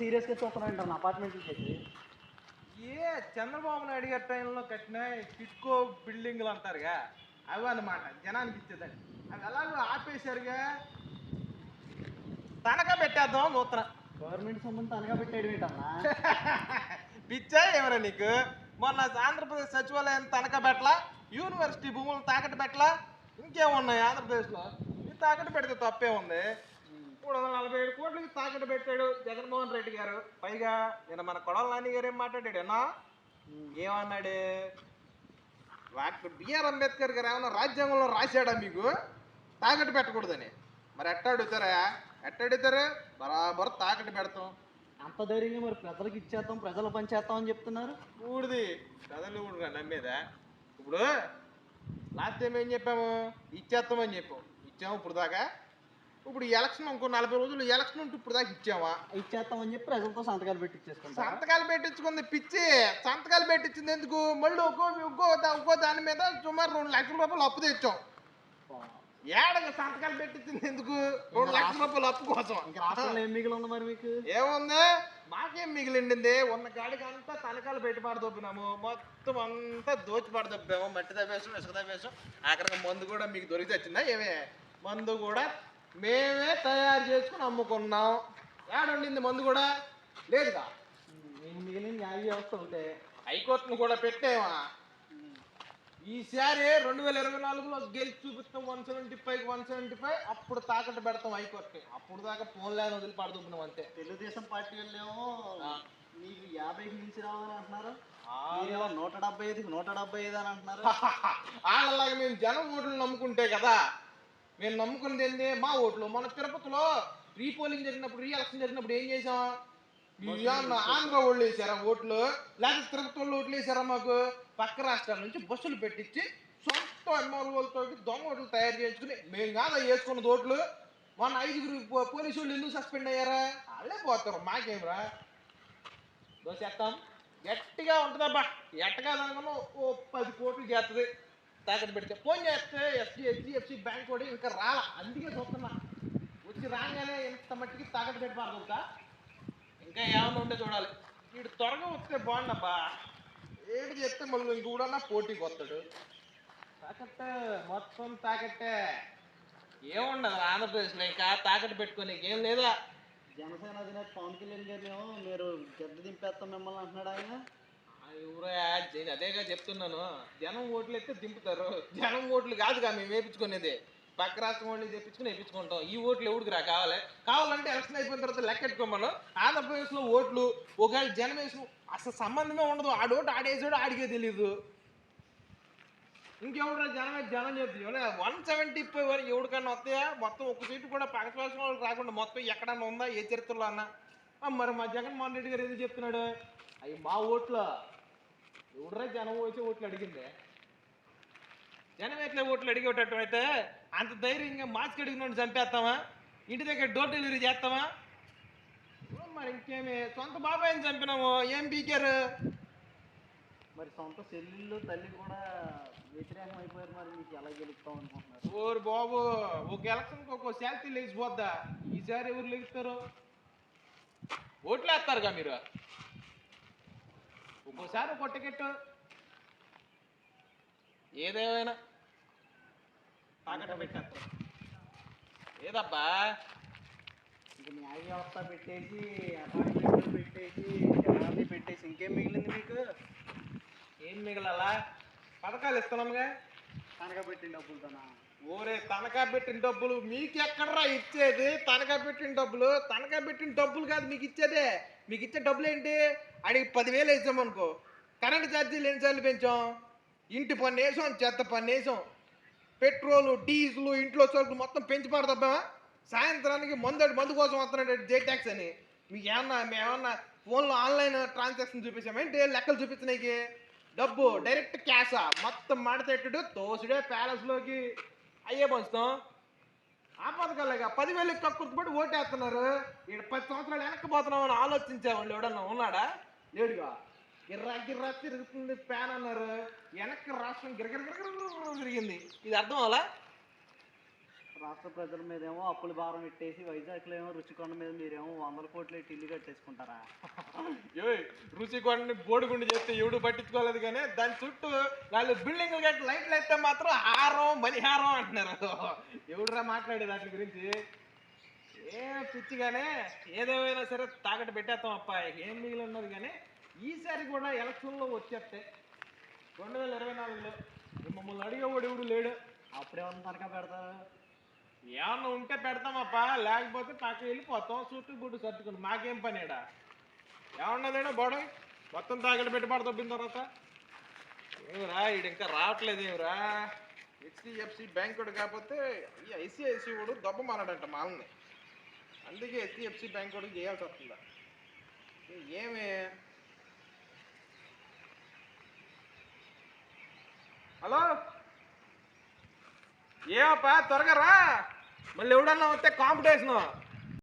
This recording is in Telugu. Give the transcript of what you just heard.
సీరియస్గా చూస్తున్నారంటారు అపార్ట్మెంట్లు చేసి ఏ చంద్రబాబు నాయుడు గారి టైంలో కట్టిన కిట్కో బిల్డింగ్లు అంటారుగా అవి అన్నమాట జనానికి ఇచ్చేదని అవి ఎలాగో ఆపేశారుగా. తనఖా పెట్టేద్దాం నూతన గవర్నమెంట్ సొమ్ముని తనగా పెట్టేయడం ఏంటన్నా పిచ్చా ఏమరా నీకు? మొన్న ఆంధ్రప్రదేశ్ సచివాలయం తనఖా పెట్టలా? యూనివర్సిటీ భూములు తాకట్టు పెట్టలా? ఇంకేమున్నాయి ఆంధ్రప్రదేశ్లో? ఇది తాకట్టు పెడితే తప్పే ఉంది. మూడు వందల నలభై ఏడు కోట్లకి తాకట్టు పెట్టాడు జగన్మోహన్ రెడ్డి గారు. పైగా నేను మన కొడల నాని గారు ఏం మాట్లాడాడు అన్నా? ఏమన్నాడు? డాక్టర్ బిఆర్ అంబేద్కర్ గారు ఏమన్నా రాజ్యాంగంలో రాశాడా మీకు? తాకట్టు పెట్టకూడదని. మరి ఎట్ట అడుగుతారా? ఎట్ట అడుగుతారు? బరాబర్ తాకట్టు పెడతాం. అంత ధైర్యంగా మరి ప్రజలకు ఇచ్చేస్తాం ప్రజలు పనిచేస్తాం అని చెప్తున్నారు? ఊడిది. కథలు ఊడుగా నమ్మేదా? ఇప్పుడు లాస్ట్ టైం ఏం చెప్పాము? ఇచ్చేస్తామని చెప్పాం. ఇచ్చాము ఇప్పుడు దాకా. ఇప్పుడు ఎలక్షన్ ఇంకో నలభై రోజులు ఎలక్షన్ ఉంటే ఇప్పుడు దాకా ఇచ్చామా ఇచ్చేస్తాం అని చెప్పి ప్రజలతో సంతకాలు పెట్టి ఇచ్చేసుకుంటాం సంతకాలు పెట్టించుకుంది పిచ్చి. సంతకాలు పెట్టించింది ఎందుకు? మళ్ళీ ఒక్కో ఒక్కో ఒక్కో దాని మీద సుమారు రెండు లక్షల రూపాయలు అప్పు తెచ్చాం. ఏడగా సంతకాలు పెట్టించింది ఎందుకు? రెండు లక్షల రూపాయలు అప్పు కోసం. రాష్ట్రంలో ఏం మిగిలి ఉంది మరి మీకు? ఏముంది? మాకేం మిగిలిండింది? ఉన్న కాడికి అంతా తనకాలు పెట్టి పడదొప్పినాము మొత్తం అంతా దోచి పడదొప్పాము మట్టి దవ్వేసాం ఇసుక దవ్వేసాం అక్కడికి మందు కూడా మీకు దొరికి వచ్చిందా ఏమే? మందు కూడా మేమే తయారు చేసుకుని అమ్ముకున్నాం. ఏడుండింది మందు కూడా? లేదుగా? మిగిలిన న్యాయ వ్యవస్థ ఉంటే. హైకోర్టును కూడా పెట్టేవా ఈసారి రెండు వేల ఇరవై నాలుగులో గెలిచి చూపిస్తాం one seventy five one seventy five. అప్పుడు తాకట్టు పెడతాం హైకోర్టుని అప్పుడు దాకా ఫోన్ లేని వదిలి పడదొప్పినాం అంతే. తెలుగుదేశం పార్టీ వాళ్ళేమో. మీకు యాభైకి మించి రావాలని అంటున్నారు. నూట డెబ్బై ఐదుకి నూట డెబ్బై ఐదు అని అంటున్నారు. వాళ్ళలాగా మేము జనం ఓట్లు నమ్ముకుంటే కదా మేము నమ్ముకున్నది ఏంది? మా ఓట్లు మన తిరుపతిలో రీ పోలింగ్ జరిగినప్పుడు రీ ఎలక్షన్ జరిగినప్పుడు ఏం చేసాం ఆంధ్ర వాళ్ళు వేసారా ఓట్లు? లేకపోతే తిరుపతి వాళ్ళు ఓట్లు వేసారా మాకు? పక్క రాష్ట్రాల నుంచి బస్సులు పెట్టించి సొంత ఎమ్మెల్యేలతో దొంగ ఓట్లు తయారు చేసుకుని మేము కాదా వేసుకున్నది ఓట్లు? మన ఐదుగురు పోలీసు వాళ్ళు ఎందుకు సస్పెండ్ అయ్యారా? వాళ్ళే పోతారు మాకేమరా దోసేస్తాం గట్టిగా ఉంటుందబ్బా. ఎట్టగా ఓ పది కోట్లు చేస్తుంది తాకట్టు పెడితే ఫోన్ చేస్తే ఎస్డి హెచ్డిఎఫ్సి బ్యాంక్ కూడా ఇంకా రాల. అందుకే చూస్తున్నా. వచ్చి రాగానే ఇంత మట్టికి తాకట్టు పెట్టబారు ఇంకా ఇంకా ఏమైనా ఉంటే చూడాలి. వీడు త్వరగా వస్తే బాగుండబ్బా. ఏడు చెప్తే మళ్ళీ ఇంకూడన్నా పోటీకి వస్తాడు. తాకట్టే మొత్తం తాకట్టే. ఏముండదు ఆంధ్రప్రదేశ్లో ఇంకా తాకట్టు పెట్టుకోనికి ఏం లేదా? జనసేన అధినేత పవన్ కళ్యాణ్ గారు ఏమో మీరు గద్దె దింపేస్తాం మిమ్మల్ని అంటున్నాడు ఆయన. యాడ్ జైన్ అదేగా చెప్తున్నాను. జనం ఓట్లు ఎత్తే దింపుతారు. జనం ఓట్లు కాదుగా మేము వేపించుకునేది. పక్క రాష్ట్రం వాళ్ళు తెప్పించుకుని వేపించుకుంటాం. ఈ ఓట్లు ఎవడికి రా కావాలి? కావాలంటే ఎలక్షన్ అయిపోయిన తర్వాత లెక్కెట్టుకోమను. ఆంధ్రప్రదేశ్లో ఓట్లు ఒకవేళ జనం వేసిన అసలు సంబంధమే ఉండదు. ఆడోటు ఆడేసాడు ఆడికే తెలియదు ఇంకెవడరా జనమే? జనం చెప్తుంది వన్ సెవెంటీ ఫైవ్ వరకు ఎవరికన్నా వస్తాయా? మొత్తం ఒక సీటు కూడా పక్కపక్షం వాళ్ళకి రాకుండా మొత్తం ఎక్కడన్నా ఉందా? ఏ చరిత్రలో అన్నా? మరి మా జగన్మోహన్ రెడ్డి గారు ఏదో చెప్తున్నాడు. అవి మా ఓట్లో ఎవడరా జనం వచ్చి ఓట్లు అడిగిందే? జనం ఎట్లా ఓట్లు అడిగేటట్టు అయితే అంత ధైర్యంగా మాస్క్ అడిగినోడిని చంపేస్తామా? ఇంటి దగ్గర డోర్ డెలివరీ చేస్తామా? మరి ఇంకేమి? సొంత బాబాయిని చంపినాము ఏం పీకారు? మరి సొంత చెల్లెళ్ళు తల్లి కూడా వ్యతిరేకం అయిపోయారు మరి మీకు ఎలా గెలుస్తాం అనుకుంటున్నారు? ఓరు బాబు ఒక ఎలక్షన్కి ఒక్కో శాలరీ లేచిపోద్దా? ఈసారి ఎవరు లెగుస్తారు? ఓట్లు వేస్తారుగా మీరు? ఒక్కోసారి ఒక్కో టికెట్ ఏదేమైనా. తాకట్టు పెట్టేస్తారు ఏదబ్బా. ఇంక న్యాయ వ్యవస్థ పెట్టేసి అపార్ట్మెంట్లు పెట్టేసి జనాన్ని పెట్టేసి ఇంకేం మిగిలింది మీకు? ఏం మిగలాలా? పథకాలు ఇస్తున్నాముగా కనక పెట్టిన డబ్బులతోనా? ఓరే తనఖా పెట్టిన డబ్బులు మీకు ఎక్కడరా ఇచ్చేది? తనఖా పెట్టిన డబ్బులు? తనఖా పెట్టిన డబ్బులు కాదు మీకు ఇచ్చేదే. మీకు ఇచ్చే డబ్బులు ఏంటి అడిగి పదివేలు వేసాం అనుకో కరెంట్ ఛార్జీలు ఎన్నిసార్లు పెంచాం? ఇంటి పన్ను వేసాం చెత్త పన్ను వేసాం. పెట్రోలు డీజిల్ ఇంట్లో సరుకులు మొత్తం పెంచి పడతామా సాయంత్రానికి మందు మందు కోసం వస్తున్నాడు జే ట్యాక్స్ అని. మీకు ఏమన్నా మేమన్నా ఫోన్లో ఆన్లైన్ ట్రాన్సాక్షన్ చూపించామేంటి లెక్కలు చూపించడానికి డబ్బు డైరెక్ట్ క్యాషా? మొత్తం మాడతెట్టుడు తోసుడే ప్యాలెస్లోకి. అయ్యే పంచుతాం ఆ పథకాలేగా పదివేలు కక్కుర్తిపడి ఓటేస్తున్నారు. ఇక్కడ పది సంవత్సరాలు వెనక్కిపోతున్నాం అని ఆలోచించేవాళ్ళు ఎవడన్నా ఉన్నాడా? లేడుగా. గిర్రా గిర్రా తిరుగుతుంది ప్యాన్ అన్నారు. వెనక్కి రాష్ట్రం గిరగిర తిరిగింది. ఇది అర్థం అలా రాష్ట్ర ప్రజల మీదేమో అప్పుల భారం పెట్టేసి వైజాగ్లో ఏమో రుచికొండ మీద మీరేమో వందల కోట్లు పెట్టి ఇల్లు కట్టేసుకుంటారా? ఏయ్ రుచి కొన్ని బోడిగుండి చేస్తే ఎవడు పట్టించుకోలేదు కానీ దాని చుట్టూ వాళ్ళు బిల్డింగ్ కట్టి లైట్లు అయితే మాత్రం హారం బలిహారం అంటున్నారు. ఎవడురా మాట్లాడేది వాటి గురించి? ఏం పిచ్చిగానే ఏదేమైనా సరే తాకట్టు పెట్టేస్తాం అప్ప ఏం మిగిలి ఉన్నది కానీ ఈసారి కూడా ఎలక్షన్లో వచ్చేస్తే రెండు వేల ఇరవై నాలుగులో మమ్మల్ని అడిగేవాడు ఎవడు లేడు. అప్పుడేమన్నా తనఖా పెడతారు? ఏమన్నా ఉంటే పెడతామప్ప లేకపోతే పక్క వెళ్ళిపోతాం చుట్టూ గుడ్డు సర్దుకుని మాకేం పనిడా? ఏమన్నదేనా బోడ? మొత్తం తాగడ పెట్టుబడి తప్పిన తర్వాత? ఏమిరా ఈడు ఇంకా రావట్లేదు ఏమిరా? హెచ్డిఎఫ్సి బ్యాంక్ కూడా కాకపోతే ఈ ఐసిఐసి వాడు దెబ్బ మారాడంట మాలని. అందుకే హెచ్డిఎఫ్సి బ్యాంక్ కూడా చేయాల్సి వస్తుందా? ఏమే? హలో? ఏమప్పా త్వరగా రా. మళ్ళీ ఎవడన్నా వస్తే కాంపిటీషన్